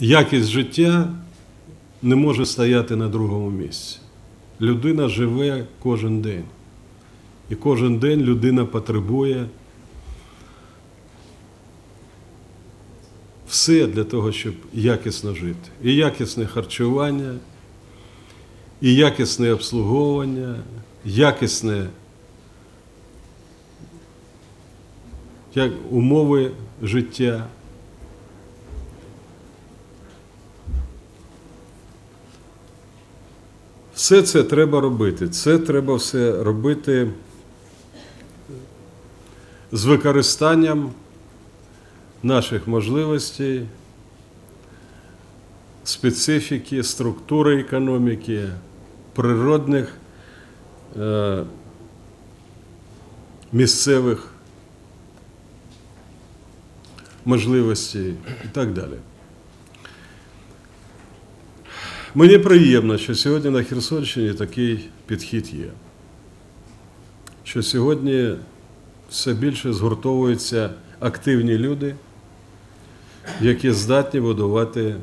якість життя не може стояти на другому місці. Людина живе кожен день. І кожен день людина потребує все для того, щоб якісно жити. І якісне харчування, і якісне обслуговування, якісне як умови життя. Все це треба робити. Це треба все робити з використанням наших можливостей, специфіки, структури економіки, природних е, місцевих можливостей і так далі. Мені приємно, що сьогодні на Херсонщині такий підхід є. Що сьогодні все більше згуртовуються активні люди, які здатні будувати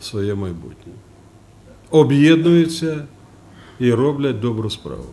своє майбутнє. Об'єднуються і роблять добру справу.